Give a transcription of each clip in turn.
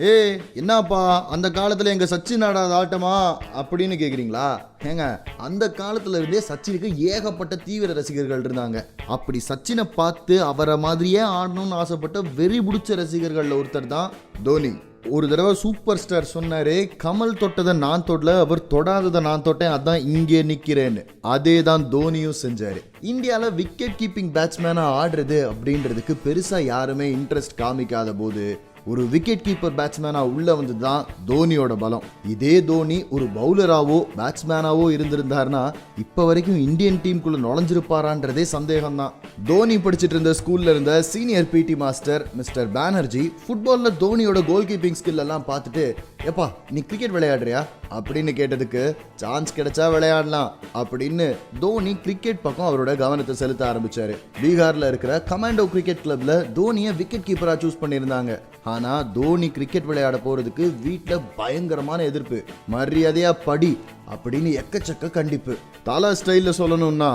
ஏ என்னப்பா அந்த காலத்தில் எங்கள் சச்சின் ஆடாத ஆட்டமா? அப்படின்னு கேட்குறீங்களா ஏங்க அந்த காலத்துல இருந்தே சச்சினுக்கு ஏகப்பட்ட தீவிர ரசிகர்கள் இருந்தாங்க. அப்படி சச்சினை பார்த்து அவரை மாதிரியே ஆடணும்னு ஆசைப்பட்ட வெறி பிடிச்ச ரசிகர்களில் ஒருத்தர் தான் தோனி. ஒரு தடவை சூப்பர் ஸ்டார் சொன்னாரு கமல் தொட்டதை நான் தொடல அவர் தொடாததை நான் தொட்டேன் அதான் இங்கே நிற்கிறேன்னு அதே தான் தோனியும் செஞ்சாரு. இந்தியாவில் விக்கெட் கீப்பிங் பேட்ஸ்மேனாக ஆடுறது அப்படின்றதுக்கு பெருசாக யாருமே இன்ட்ரெஸ்ட் காமிக்காத போது ஒரு விக்கெட் கீப்பர் பேட்ஸ்மேனாக உள்ளே வந்தது தான் தோனியோட பலம். இதே தோனி ஒரு பவுலராகவோ பேட்ஸ்மேனாவோ இருந்திருந்தாருன்னா இப்போ வரைக்கும் இந்தியன் டீமுக்குள்ளே நுழைஞ்சிருப்பாரான்றதே சந்தேகம் தான் தோனி படிச்சிட்டு இருந்த ஸ்கூல்ல இருந்த senior PT master mister Banerjee ஃபுட்பாலில் தோனியோட கோல் கீப்பிங் ஸ்கில் எல்லாம் பார்த்துட்டு எப்பா நீ கிரிக்கெட் விளையாடுறியா? அப்படின்னு கேட்டதுக்கு சான்ஸ் கிடைச்சா விளையாடலாம் அப்படின்னு தோனி கிரிக்கெட் பக்கம் அவரோட கவனத்தை செலுத்த ஆரம்பிச்சாரு. பீகார்ல இருக்கிற கமாண்டோ கிரிக்கெட் கிளப்ல தோனியை விக்கெட் கீப்பரா சூஸ் பண்ணியிருந்தாங்க. ஆனால் தோனி கிரிக்கெட் விளையாட போகிறதுக்கு வீட்டில் பயங்கரமான எதிர்ப்பு. மரியாதையாக படி அப்படின்னு எக்கச்சக்க கண்டிப்பு. தலா ஸ்டைலில் சொல்லணும்னா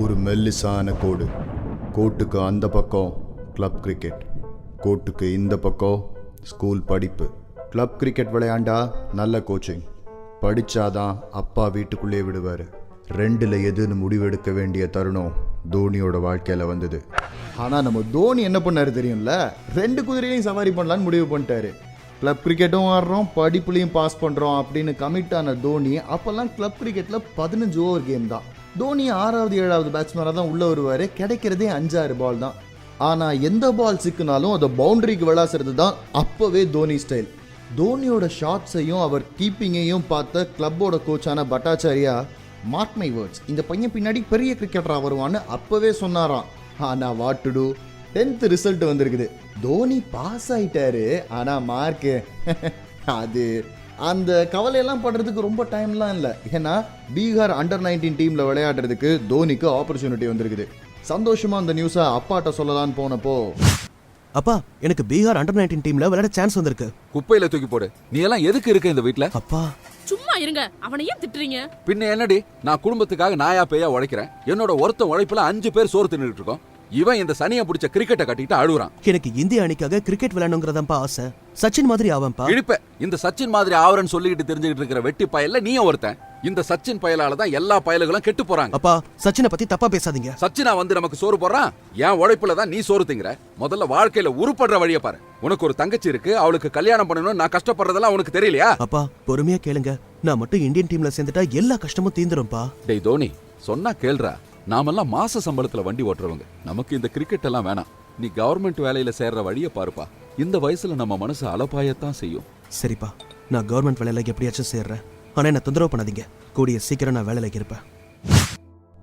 ஒரு மெல்லிசான கோடு. கோட்டுக்கு அந்த பக்கம் கிளப் கிரிக்கெட் கோட்டுக்கு இந்த பக்கம் ஸ்கூல் படிப்பு. கிளப் கிரிக்கெட் விளையாண்டா நல்ல கோச்சிங் படித்தாதான் அப்பா வீட்டுக்குள்ளே விடுவார். ரெண்டில் எதுன்னு முடிவெடுக்க வேண்டிய தருணம் தோனியோட வாழ்க்கையில் வந்தது. ஆனால் நம்ம தோனி என்ன பண்ணாரு தெரியும்ல? ரெண்டு குதிரையிலையும் சவாரி பண்ணலான்னு முடிவு பண்ணிட்டாரு. கிளப் கிரிக்கெட்டும் ஆடுறோம் படிப்புலையும் பாஸ் பண்ணுறோம் அப்படின்னு கமிட் ஆன தோனி அப்போல்லாம் கிளப் கிரிக்கெட்டில் பதினஞ்சு ஓவர் கேம் தான். தோனி ஆறாவது ஏழாவது பேட்ஸ்மேனாக தான் உள்ளே வருவார். கிடைக்கிறதே அஞ்சாறு பால் தான். ஆனால் எந்த பால் சிக்குனாலும் அதை பவுண்டரிக்கு விளாசுறது தான் அப்போவே தோனி ஸ்டைல் தோனியோட ஷாட்ஸையும் அவர் கீப்பிங்கையும் பார்த்த கிளப்போட கோச்சான பட்டாச்சாரியா மார்க் மை வேர்ட்ஸ் இந்த பையன் பின்னாடி பெரிய கிரிக்கெட்டரா வருவான்னு அப்பவே சொன்னாராம். ஆனா what to do tenth result வந்திருக்குது. தோனி பாஸ் ஆயிட்டாரு ஆனா மார்க்கு அது அந்த கவலையெல்லாம் படுறதுக்கு ரொம்ப டைம்லாம் இல்லை. ஏன்னா பீகார் அண்டர் நைன்டீன் டீம்ல விளையாடுறதுக்கு தோனிக்கு ஆப்பர்ச்சுனிட்டி வந்திருக்குது. சந்தோஷமா அந்த நியூஸை அப்பாட்ட சொல்லலான்னு போனப்போ. அப்பா எனக்கு பீகார் அண்டர் நைன்டீன் டீம்ல விளையாட சான்ஸ் வந்திருக்கு. குப்பையில தூக்கி போடு. நீ எல்லாம் எதுக்கு இருக்க இந்த வீட்ல? அப்பா சும்மா இருங்க. அவனை ஏன் திட்டுறீங்க? பின்ன என்னடி? நான் குடும்பத்துக்காக நாயா பேயா உழைக்கிறேன். என்னோட ஒருத்த உழைப்புல அஞ்சு பேர் சோறு தின்னுட்டு இருக்கோம். இவன் இந்த சனியை பிடிச்ச கிரிக்கெட்டை கட்டிட்டு அழுகுறான். எனக்கு இந்திய அணிக்காக கிரிக்கெட் விளையாடணுங்கிறதாப்பா ஆசை. சச்சின் மாதிரி ஆவன்பா இழிப்ப இந்த சச்சின் மாதிரி ஆவரன் சொல்லிக்கிட்டு தெரிஞ்சுக்கிட்டு இருக்கிற வெட்டி பயல்ல நீ ஒருத்தன். இந்த சச்சின் பயலால தான் எல்லா பயலுகளும் கெட்டு போறாங்க. அப்பா சச்சினை பத்தி தப்பா பேசாதீங்க. சச்சினா வந்து நமக்கு சோறு போடுறான் என் உழைப்புல தான் நீ சோறு திங்கிற. முதல்ல வாழ்க்கையில உருப்படுற வழிய பாரு. உனக்கு ஒரு தங்கச்சி இருக்கு அவளுக்கு கல்யாணம் பண்ணணும்னு நான் கஷ்டப்படுறதெல்லாம் உனக்கு தெரியலையா? அப்பா பொறுமையா கேளுங்க. நான் மட்டும் இந்தியன் டீம்ல சேர்ந்துட்டா எல்லா கஷ்டமும் தீந்துரும்பா டேய் தோனி சொன்னா கேள்றா நாமெல்லாம் மாச சம்பளத்துல வண்டி ஓட்டுறவங்க. நமக்கு இந்த கிரிக்கெட் எல்லாம் வேணாம். நீ கவர்மெண்ட் வேலையில சேர்ற வழிய பாருப்பா. இந்த வயசுல நம்ம மனசு அலப்பாயத்தான் செய்யும். சரிப்பா நான் கவர்மெண்ட் வேலையில எப்படியாச்சும் சேர்றேன். ஆனால் என்ன தொந்தரவு பண்ணாதீங்க. கூடிய சீக்கிரம் நான் வேலையில் இருப்பேன்.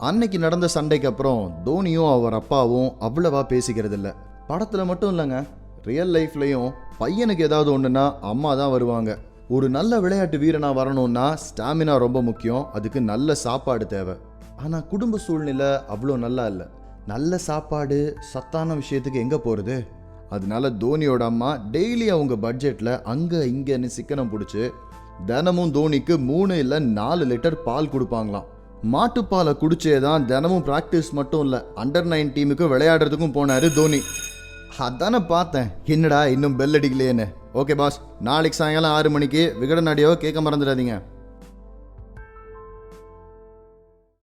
அன்னைக்கு நடந்த சண்டைக்கு அப்புறம் தோனியும் அவர் அப்பாவும் அவ்வளவா பேசிக்கிறது இல்லை படத்தில் மட்டும் இல்லைங்க. ரியல் லைஃப்லையும் பையனுக்கு ஏதாவது ஒன்றுன்னா அம்மா தான் வருவாங்க. ஒரு நல்ல விளையாட்டு வீரனாக வரணும்னா ஸ்டாமினா ரொம்ப முக்கியம். அதுக்கு நல்ல சாப்பாடு தேவை. ஆனால் குடும்ப சூழ்நிலை அவ்வளோ நல்லா இல்லை. நல்ல சாப்பாடு சத்தான விஷயத்துக்கு எங்கே போகிறது அதனால தோனியோட அம்மா டெய்லி அவங்க பட்ஜெட்டில் அங்கே இங்கேன்னு சிக்கனம் பிடிச்சி தினமும் தோனிக்கு மூணு இல்லை நாலு லிட்டர் பால் கொடுப்பாங்களாம். மாட்டுப்பாலை குடிச்சே தான் தினமும் ப்ராக்டிஸ் மட்டும் இல்லை அண்டர் நைன் டீமுக்கு விளையாடுறதுக்கும் போனார் தோனி. அதானே பார்த்தேன் என்னடா இன்னும் பெல் அடிக்கலையேன்னு. ஓகே பாஸ் நாளைக்கு சாயங்காலம் ஆறு மணிக்கு விகடன் கேட்க மறந்துடாதீங்க.